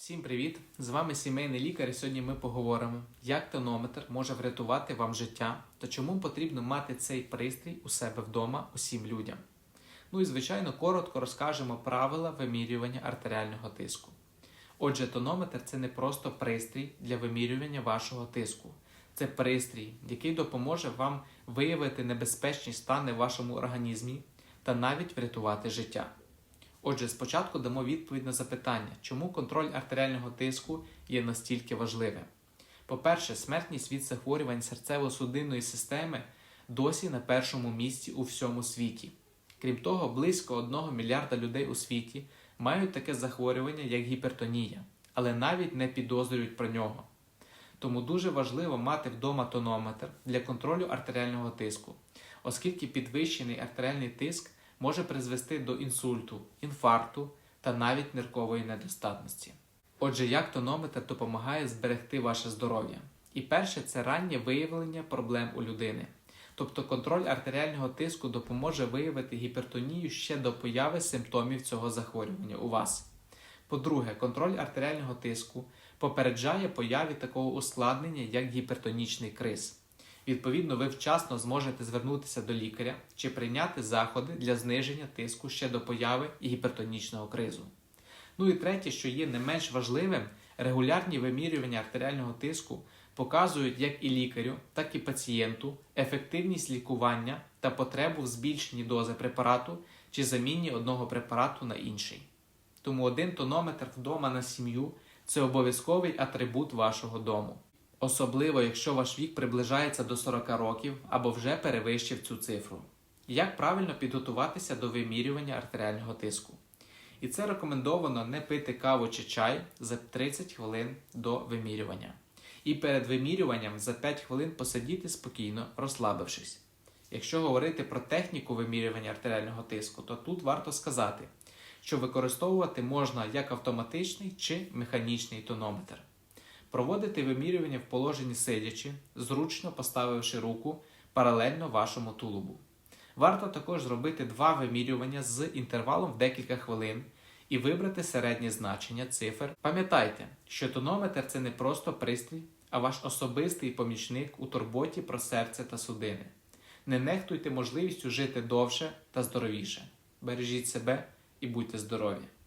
Всім привіт! З вами сімейний лікар, і сьогодні ми поговоримо, як тонометр може врятувати вам життя та чому потрібно мати цей пристрій у себе вдома усім людям. Ну і звичайно, коротко розкажемо правила вимірювання артеріального тиску. Отже, тонометр це не просто пристрій для вимірювання вашого тиску. Це пристрій, який допоможе вам виявити небезпечні стани в вашому організмі та навіть врятувати життя. Отже, спочатку дамо відповідь на запитання, чому контроль артеріального тиску є настільки важливим. По-перше, смертність від захворювань серцево-судинної системи досі на першому місці у всьому світі. Крім того, близько 1 мільярда людей у світі мають таке захворювання, як гіпертонія, але навіть не підозрюють про нього. Тому дуже важливо мати вдома тонометр для контролю артеріального тиску, оскільки підвищений артеріальний тиск може призвести до інсульту, інфаркту та навіть ниркової недостатності. Отже, як тонометр допомагає зберегти ваше здоров'я? І перше це раннє виявлення проблем у людини. Тобто контроль артеріального тиску допоможе виявити гіпертонію ще до появи симптомів цього захворювання у вас. По-друге, контроль артеріального тиску попереджає появі такого ускладнення, як гіпертонічний криз. Відповідно, ви вчасно зможете звернутися до лікаря чи прийняти заходи для зниження тиску ще до появи гіпертонічного кризу. Ну і третє, що є не менш важливим, регулярні вимірювання артеріального тиску показують як і лікарю, так і пацієнту ефективність лікування та потребу в збільшенні дози препарату чи заміні одного препарату на інший. Тому один тонометр вдома на сім'ю це обов'язковий атрибут вашого дому особливо якщо ваш вік приближається до 40 років або вже перевищив цю цифру. Як правильно підготуватися до вимірювання артеріального тиску? І це рекомендовано не пити каву чи чай за 30 хвилин до вимірювання. І перед вимірюванням за 5 хвилин посидіти спокійно, розслабившись. Якщо говорити про техніку вимірювання артеріального тиску, то тут варто сказати, що використовувати можна як автоматичний чи механічний тонометр. Проводити вимірювання в положенні сидячи, зручно поставивши руку паралельно вашому тулубу. Варто також зробити два вимірювання з інтервалом в декілька хвилин і вибрати середнє значення цифр. Пам'ятайте, що тонометр це не просто пристрій, а ваш особистий помічник у турботі про серце та судини. Не нехтуйте можливістю жити довше та здоровіше. Бережіть себе і будьте здорові!